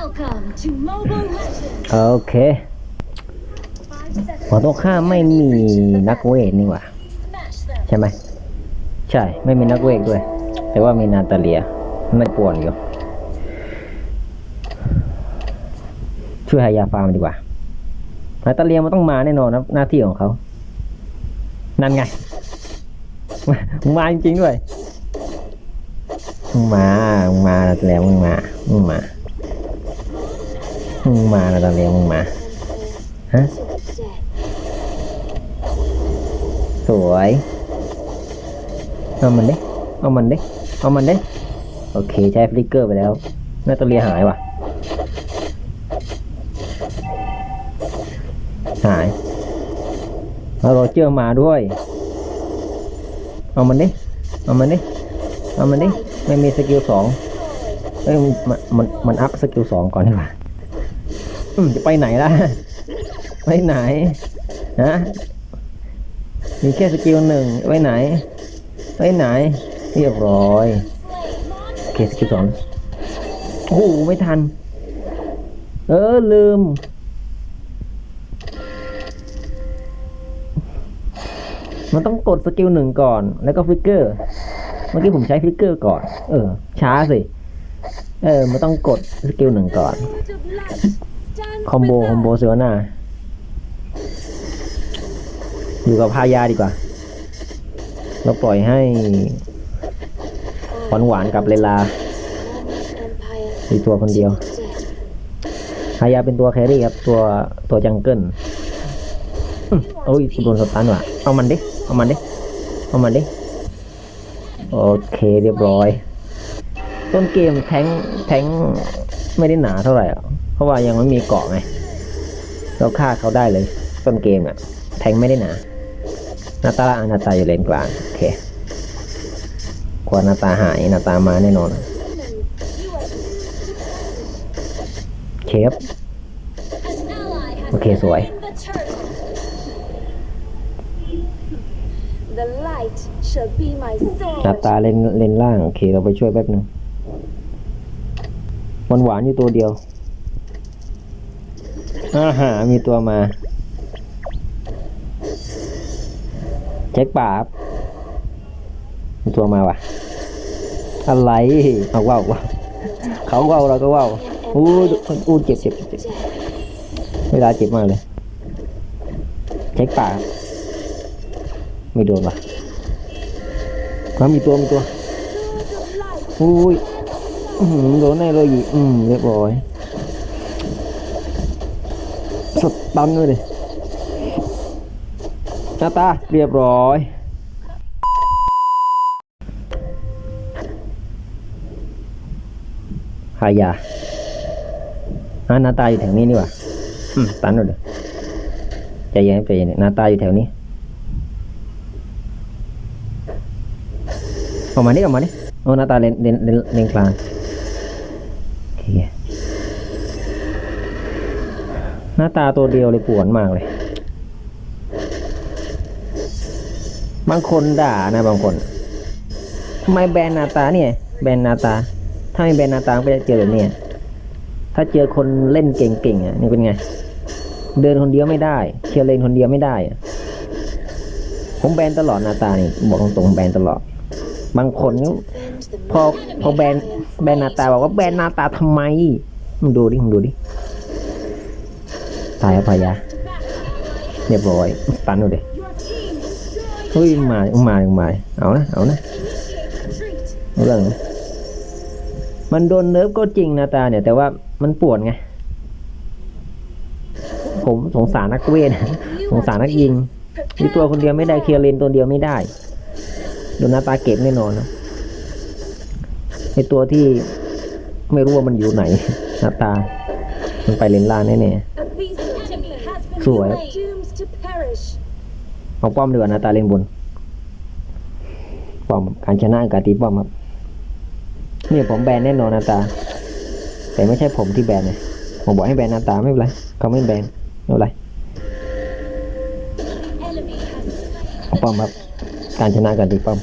Welcome to Mobile Legends. โอเค Five seconds. ฝั่งตรงข้ามไม่มีนักเวทนี่หว่า Smash them. ใช่ไหม ใช่ ไม่มีนักเวทด้วย แต่ว่ามีนาตาเลีย ไม่ป่วนอยู่ ช่วยหายาฟาร์มดีกว่า นาตาเลียมันต้องมาแน่นอนนะหน้าที่ของเขา นั่นไงมึงมาจริงๆด้วยมึงมามึงมานาตาเลียมึงมามึงมา มึงมานาตาเลียมึงมา ฮะ สวย เอามันดิ เอามันดิ เอามันดิ โอเค ใช้ฟลิกเกอร์ไปแล้วน่าตาเลียหายว่ะ หายแล้วโรเจอร์มาด้วย เอามันดิ เอามันดิ เอามันดิ ไม่มีสกิลสองเอ้ยมันมันมันอัพสกิลสองก่อนดีกว่าอืม จะไปไหนล่ะ ไปไหนฮะมีแค่สกิลหนึ่งไว้ไหนไว้ไหน เรียบร้อยโอเคสกิลสองโอ้โหไม่ทัน เออ ลืม มันต้องกดสกิลหนึ่งก่อน แล้วก็ฟลิกเกอร์ เมื่อกี้ผมใช้ฟลิกเกอร์ก่อน เออ ช้าสิ เออ มันต้องกดสกิลหนึ่งก่อน คอมโบ with คอมโบ us. เซวนาอยู่กับพายาดีกว่า เราปล่อยให้หวานหวานๆกับเลลา Empire มีตัวคนเดียว dead. พายาเป็นตัวแครี่ครับ ตัวตัวจังเกิลอื้อโอ้ยกูโดนสตันว่ะ เอามันดิ เอามันดิ เอามันดิ โอเคเรียบร้อย ต้นเกมแทงค์แทงค์ไม่ได้หนาเท่าไหร่อะ เพราะว่ายังไม่มีเกาะไง เราฆ่าเขาได้เลย ต้นเกมอะแทงไม่ได้หนาหนาตาละนาตาอยู่เลนกลาง โอเคกว่านาตาหายนาตามาแน่นอนเคฟ An ally has Okay, so I- slain the turtle. The light shall be my หนาตาเลนเลนล่าง โอเค เราไปช่วยแป๊บหนึงหวานหวานอยู่ตัวเดียว อาหามีตัวมา เช็คป่าครับมีตัวมาว่ะ อะไรเอาว่าวว่าเขาว่าวเราก็ว่าวอู้อู้เจ็บเจ็บเจ็บเวลาเจ็บมากเลย เช็คป่าไม่โดนว่ะมามีตัวมีตัวอุ้ยอื้อหือโดนแน่เลยอีกอืมเรียบร้อย สตันเลยดิหน้าตาเรียบร้อยหายาอ่าหน้าตาอยู่แถวนี้นี่หว่าอืมตันเลยใจเย็นใจเย็นหน้าตาอยู่แถวนี้ออกมาดิออกมาดิโอ้หน้าตาเลนเลนเลนเลนกลางโอเค หน้าตาตัวเดียวเลยปวดมากเลย บางคนด่านะบางคนทำไมแบนหนาตาเนี่ยแบนหนาตา ถ้าไม่แบนหนาตาก็จะเจอแบบเนี้ยถ้าเจอคนเล่นเก่งๆอะนี่เป็นไง เดินคนเดียวไม่ได้เชียร์เลนคนเดียวไม่ได้ ผมแบนตลอดหนาตานี่บอกตรงๆแบนตลอด บางคนพอพอแบนแบนหนาตาบอกว่าแบนหนาตาทำไมมึงดูดิมึงดูดิายอภัยาเรียบร้อยตันดูดิ Your team destroyed เฮ้ยมามามาเอานะเอานะเรื่องมันโดนเนิร์ฟก็จริงนะตาเนี่ย แต่ว่ามันปวดไง ผมสงสารนักเวทสงสารนักยิงมีตัวคนเดียวไม่ได้เคลียร์เลนตัวเดียวไม่ได้โดนนาตาเก็บแน่นอนนะไอตัวที่ไม่รู้ว่ามันอยู่ไหนนาตา มันไปเลนล่างแน่ A beast enemy has been Sủa. slain. Doomed to perish. ๆเอาป้อมดีกว่าน้าตาเลนบนป้อมการชนะการตีป้อมครับเนี่ยผมแบนแน่นอนนาตา แต่ไม่ใช่ผมที่แบนเลยผมบอกให้แบนนาตาไม่เป็นไรเขาไม่แบนไม่เป็นไรเอาป้อมครับการชนะการตีป้อม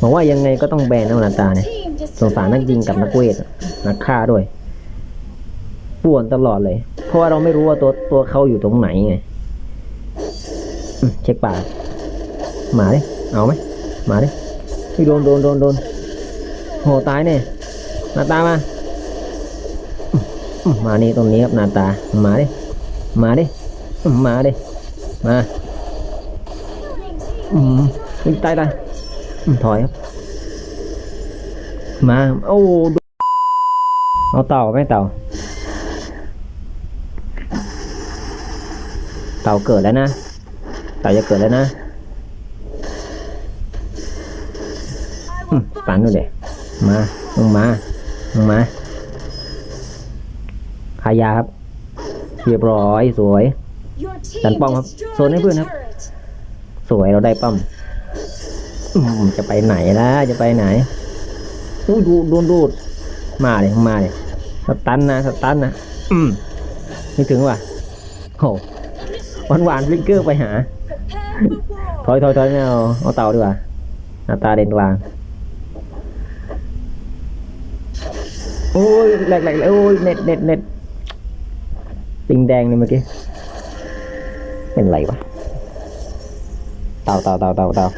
ผมว่ายังไงก็ต้องแบนเอานาตาเนี่ยสงสารนักยิงกับนักเวทนักฆ่าด้วยป่วนตลอดเลย เพราะว่าเราไม่รู้ว่าตัวตัวเขาอยู่ตรงไหนไงเช็คปากหมาดิเอาไหมหมาดิพี่โดนโดนโดนโดนโหตายเนี่ยหน้าตามามานี่ตรงนี้ครับหน้าตามาดิมาดิมาดิมาอืมตายตายถอยครับ มา โอ้เอาเต่าไหมเต่า ต่าเกิดแล้วนะ เต่าจะเกิดแล้วนะ I อืม will ตันดูเด็มาลงมาลงมาขายาครับ เรียบร้อยสวยดันป้อมครับ โซนให้เพื่อนครับ สวยเราได้ป้อมจะไปไหนล่ะ จะไปไหนอู้ดูโดนดูดมาเลยมาเลยสตันนะสตันนะอืมไม่ถึงว่ะโห หวานหวานๆฟลิกเกอร์ไปหา Prepare for war. ถอยถอยถอยไม่เอาเอาเต่าดีกว่าหน้าตาเด่นกลางโอ้ยแหลกแหลกแหลกโอ้ยเน็ตเน็ตเน็ตปิงแดงเลยเมื่อกี้ เป็นไรวะ เต่าเต่าเต่าเต่าเต่า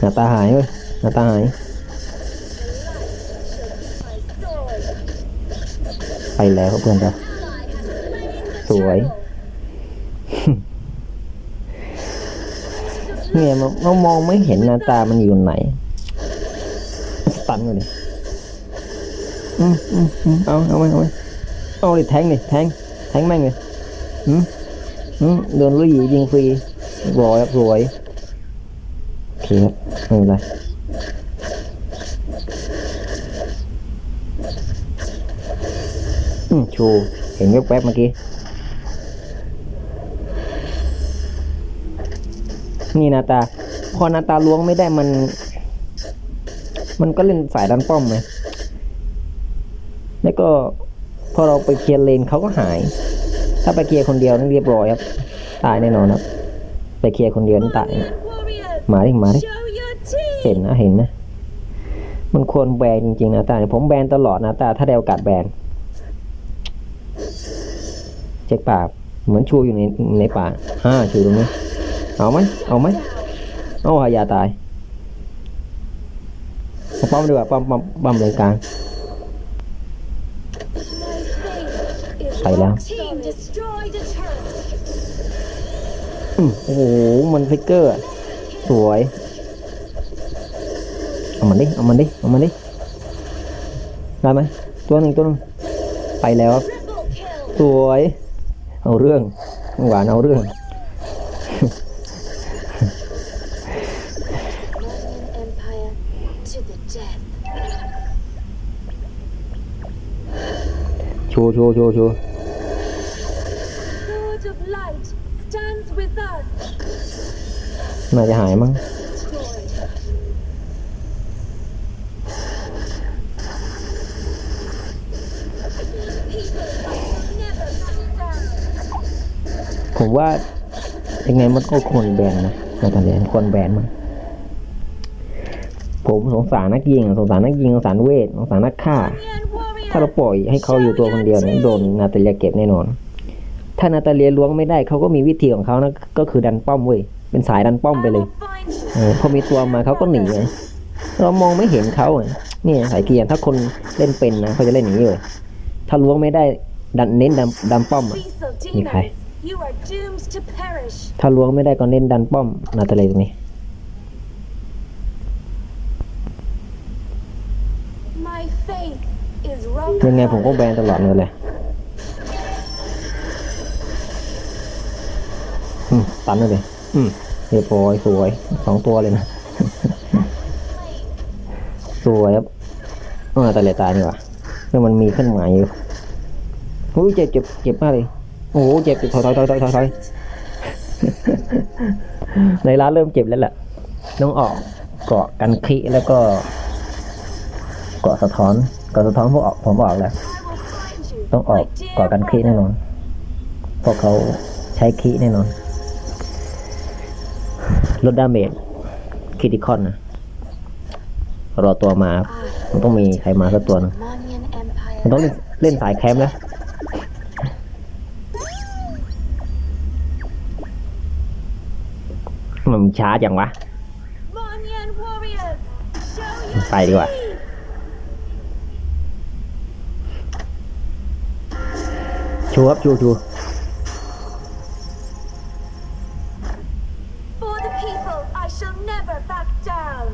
หน้าตาหายเว้ยหน้าตาหาย My sword. ไปแล้วเพื่อนจ้ะ Ally has slain the สวยเนี่ยมันเรามองไม่เห็นหน้าตามันอยู่ไหนสตันเลยอืมอืมอืมเอาเอาไหมเอาไหมเอาดิแทงดิแทงแทงแม่งเลยอืมอืมโดนลุยยิงฟรีรอยครับรวยโอเคครับไม่เป็นไรอืม ชูเห็นยกแวบเมื่อกี้ นี่นาตา พอนาตาล้วงไม่ได้มัน มันก็เล่นสายดันป้อมไหมแล้วก็พอเราไปเคลียร์เลนเขาก็หาย ถ้าไปเคลียร์คนเดียวนั่เรียบร้อยครับ ตายแน่นอนครับ ไปเคลียร์คนเดียวนี่ตายมาดิมาดิเห็นนะเห็นนะ มันควรแบนจริงๆนะตาผมแบนตลอดนะตาถ้าได้โอกาสแบน เช็คปากเหมือนชูอยู่ในในป่าห้าชูตรงนี้เอาไหมเอาไหมเอาหายาตายป้อมดีกว่าป้อมป้อมป้อมเลนกลาง My faith is ไปแล้วโอ้โหมันฟิกเกอร์สวยเอามันดิเอามันดิเอามันดิได้ไหมตัวหนึ่งตัวหนึ่งไปแล้วสวย เอาเรื่องหวานเอาเรื่อง Guardian Empire to the death. โชว์โชว์โชว์โชว์ Sword of light stands with us. น่าจะหายมั้ง ผมว่ายังไงมันก็ควรแบนนะนาตาเลียนควรแบนมันผมสงสารนักยิงสงสารนักยิงสงสารเวทสงสารนักฆ่า ถ้าเราปล่อยให้เขาอยู่ตัวคนเดียวเนี่ยโดนนาตาเลียเก็บแน่นอน ถ้านาตาเลียล้วงไม่ได้เขาก็มีวิธีของเขานะก็คือดันป้อมเว้ยเป็นสายดันป้อมไปเลยเออพอมีตัวมาเขาก็หนีไงเรามองไม่เห็นเขาเนี่ยสายเกียร์ถ้าคนเล่นเป็นนะเขาจะเล่นอย่างนี้เลยถ้าล้วงไม่ได้ดันเน้นดันดันป้อมอะ Beasts of Okay. demons. You are doomed to perish. ถ้าล้วงไม่ได้ก็เน้นดันป้อมนาตาเลียตรงนี้ My faith is rock ยังไงผมก็ solid. แบนตลอดเลยเลยอืมตันเลยอืมเรียบร้อยสวยสองตัวเลยนะ สวยครับเออแต่เลยตายนี่หว่าเมื่อมันมีเครื่องหมายอยู่โอ้ยเจ็บเจ็บเจ็บมากเลย โอ้โหเจ็บเจ็บถอยถอยถอยถอยถอยถอยในร้านเริ่มเจ็บแล้วแหละต้องออกเกาะกันคีแล้วก็ เกาะสะท้อนเกาะสะท้อนผมออกผมออกแล้ว I will find you. ต้องออก my dear เกาะกันคีแน่นอนเพราะเขาใช้คีแน่นอนลดดาเมจคิติคอนนะรอตัวมาครับมันต้องมีใครมาสักตัวหนึง Monian Empire. มันต้องเล่นเล่นสายแคมป์แล้ว มันช้าจังวะ Monian warriors, show your ไปดีกว่า speed. ชูครับชูชู For the people, I shall never back down.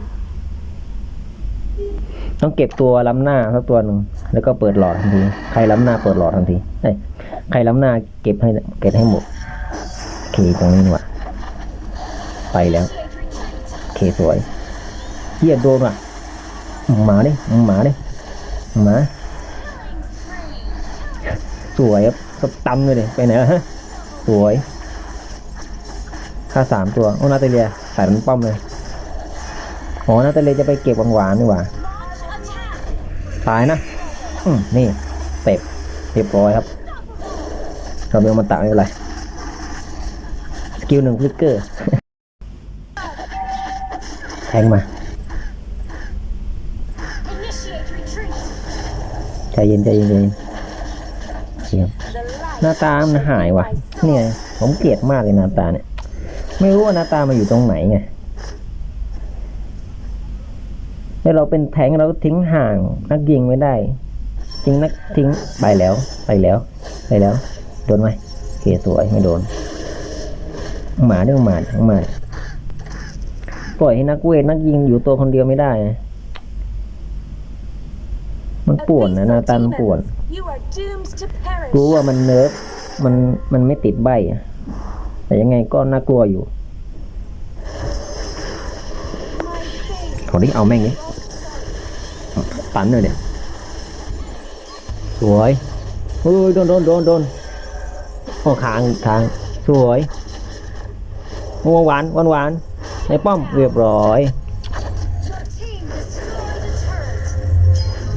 ต้องเก็บตัวล้ำหน้าสักตัวหนึ่งแล้วก็เปิดหลอดทันที ใครล้ำหน้าเปิดหลอดทันทีเอ้ยใครล้ำหน้าเก็บให้เก็บให้หมดโอเคตรงนี้นี่หว่า ไปแล้วโอเคสวยเฮียโดนว่ะหมาดิหมาดิหมาสวยครับสตันเลยดิไปไหนวฮะสวยค่าสามตัวโอ้นาตาเลียใส่มันป้อมเลยอ๋อนาตาเลียจะไปเก็บหวานๆนี่หว่าตายนะอืมนี่เสร็จเรียบร้อยครับเราเบลมันตักไม่เป็นไรสกิลหนึ่งฟลิกเกอร์ ทงมาใจเย็นใจเย็นใจเย็นเสียงหน้าตามันหายว่ะ เนี่ย ผมเกลียดมากเลยหน้าตาเนี่ย ไม่รู้ว่าหน้าตามาอยู่ตรงไหนไงแล้วเราเป็นแทงเราก็ทิ้งห่างนักยิงไม่ได้จริงนักทิ้งไปแล้วไปแล้ว ไปแล้ว โดนไหมโอเคสวยไม่โดน หมาเรื่องหมาทั้งหมา ปล่อยให้นักเวทนักยิงอยู่ตัวคนเดียวไม่ได้นะมัน A ป่วนนะ beast หน้า of ตามันป่วน demons. You are doomed to perish. รู้ว่ามันเนิร์ฟมันมันไม่ติดใบอะแต่ยังไงก็น่ากลัวอยู่ My faith ขอนี้เอาแม่งนี้ตันเลยเนี่ยสวยเฮ้ยโดนโดนโดนโดนโอ้ค้างค้างสวยโอ้หวานหวานหวาน ในป้อมเรียบร้อย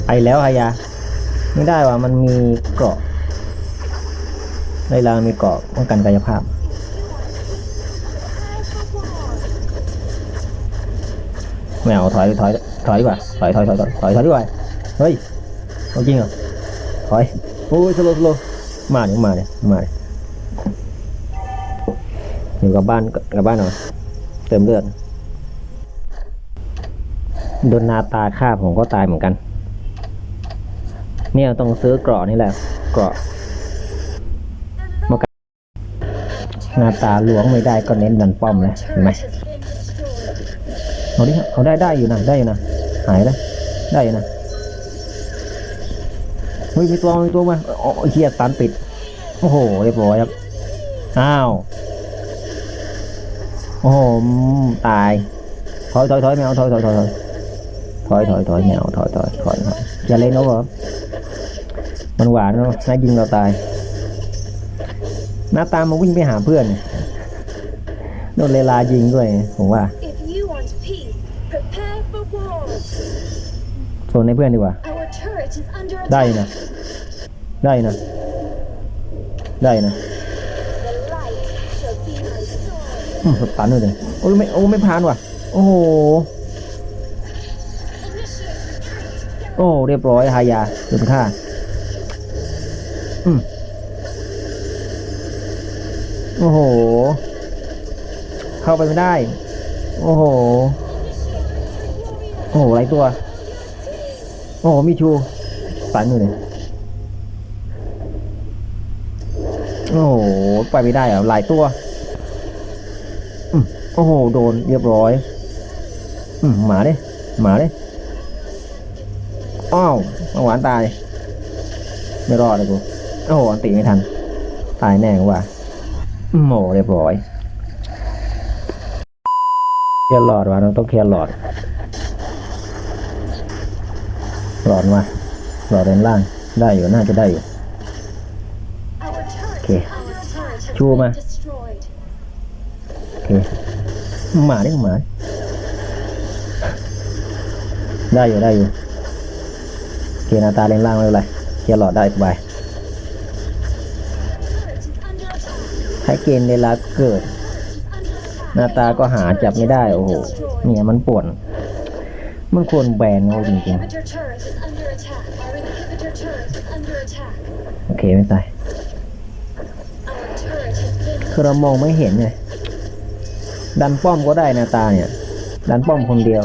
ไปแล้วฮายาไม่ได้ว่ะมันมีเกราะในรางมีเกราะป้องกันกายภาพไม่เอาถอยถอยถอยดีกว่าถอยถอยถอยถอยถอยถอยดีกว่าเฮ้ยเอาจริงเหรอถอยโอ้ยสโลสโลมาเนี่ยมาเนี่ยมาเนี่ยอยู่กับบ้านกับบ้านหน่อย เติมเลือดโดนนาตาฆ่าผมก็ตายเหมือนกัน เนี่ยต้องซื้อเกราะนี่แหละเกราะหน้าตาหลวงไม่ได้ก็เน้นดันป้อมเลยเห็นไหมเอาดิเอาได้ได้อยู่นะได้อยู่นะหายแล้วได้อยู่นะเฮ้ยมีตัวมีตัวมาอ๋อเฮียตันปิด โอ้โหเรียบร้อยครับ อ้าว โอ้โหอืมตาย ถอยถอยถอยแมวถอยถอยถอยถอยถอยถอยถอยแมวถอยถอยถอยถอยอย่าเล่นนกเหรอมันหวานเนาะน่ายิงเราตาย หน้าตามาวิ่งไปหาเพื่อนโดนเลลายิงด้วยผมว่า If you want peace, prepare for war. โซนให้เพื่อนดีกว่า Our turret is under ได้ attack. นะ ได้นะ ได้นะ ตันเลยโอ้ยไม่โอ้ไม่ผ่านว่ะ โอ้โหโอ้เรียบร้อยหายาโดนฆ่าอืมโอ้โห เข้าไปไม่ได้ โอ้โห โอ้โหหลายตัว โอ้โหมีชูตันอยู่เลยโอ้โห ไปไม่ได้เหรอหลายตัว โอ้โห โดนเรียบร้อยอหมาเด้หมาเด้อ้าวมาหวานตาย ไม่รอดเลยกูโอ้โหอันติไม่ทัน ตายแน่กว่าอืมโหเรียบร้อยเคลียร์หลอดว่ะเราต้องเคลียร์หลอด หลอดมาหลอดด้านล่างได้อยู่น่าจะได้อยู่ Our turret Okay. is under attack. Chua mà. Destroyed. โอเค หมาดิหมา ได้อยู่ได้อยู่โอเคหนาตาเลนล่างไม่เป็นไรเคลียร์หลอดได้สบายใช้เกณฑ์เวลาเกิด หน้าตาก็หาจับไม่ได้ โอ้โหเนี่ยมันปวนมันควรแบนเขาจริงๆโอเคไม่ตายคือเรามองไม่เห็นไง ดันป้อมก็ได้นาตาเนี่ย ดันป้อมคนเดียว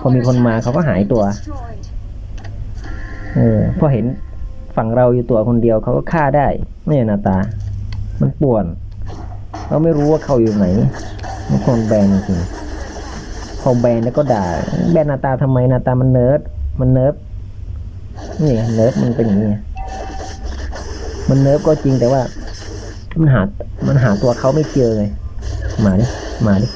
พอมีคนมาเขาก็หายตัว เออพอเห็นฝั่งเราอยู่ตัวคนเดียวเขาก็ฆ่าได้ไม่นาตา มันป่วน เราไม่รู้ว่าเขาอยู่ไหนมันคนแบนจริงพอแบนแล้วก็ด่า แบนนาตาทำไมนาตามันเนิร์ดมันเนิร์ฟนี่เนิร์ฟมันเป็นอย่างนี้ไงมันเนิร์ฟก็จริงแต่ว่า มันหา มันหาตัวเขาไม่เจอไงมาดิ มาดิ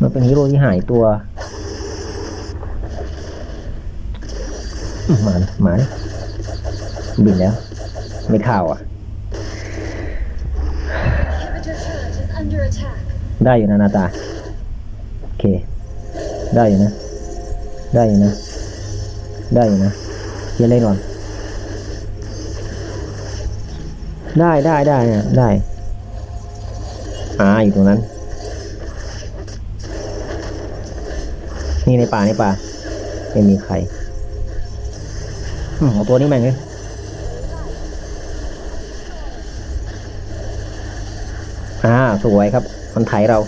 มันเป็นฮีโร่ที่หายตัว มาดิมาดิบินแล้ว ไม่ข้าวอะ ได้อยู่นะนาตา โอเค ได้อยู่นะ ได้อยู่นะ ได้อยู่นะเยนเล่นก่อนได้ได้ได้เนี่ยได้ อ่าอยู่ตรงนั้น นี่ในป่าในป่าไม่มีใครอืมเอาตัวนี้แม่งเลยอ่าสวยครับ มันไถเรา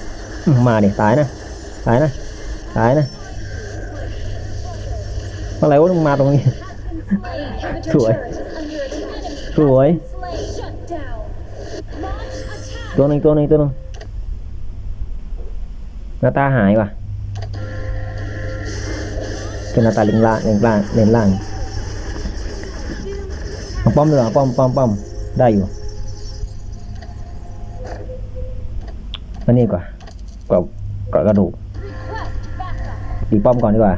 อืมมาดิตายนะ ตายนะ ตายนะอะไรวะมึงมาตรงนี้ Inhibitor Sủa. turret is under attack. สวย ตัวหนึ่งตัวหนึ่งตัวหนึ่งหน้าตาหายว่ะเป็นหน้าตาเลนล่างเลนล่างเลนล่างป้อมดีกว่าป้อมป้อมป้อมได้อยู่อันนี้กว่ากว่ากว่ากระดูก Request backup. ตีป้อมก่อนดีกว่า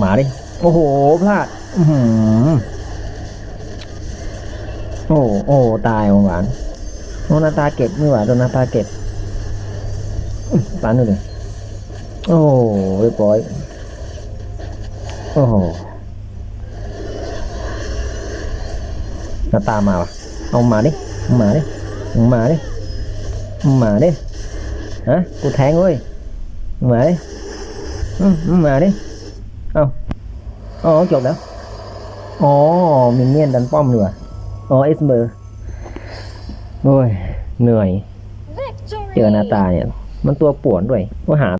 หมาดิโอ้โหพลาด อื โอ้โอ้ตายหวานโอ้หนาตาเก็บไม่ไหวโดนนาตาเก็บอื้อปานดูดิโอ้เรียบร้อยโอ้โหนาตามาวะเอาหมาดิหมาดิหมาดิหมาดิฮะกูแทงเว้ยหมาดิอืมเอาหมาดิเอาอ๋อจบแล้วอ๋อมินเนี่ยนดันป้อมดีกว่า อ๋อเอสเบอร์โอ้ยเหนื่อย Victory. เจอหน้าตาเนี่ย มันตัวป่วนด้วยก็หา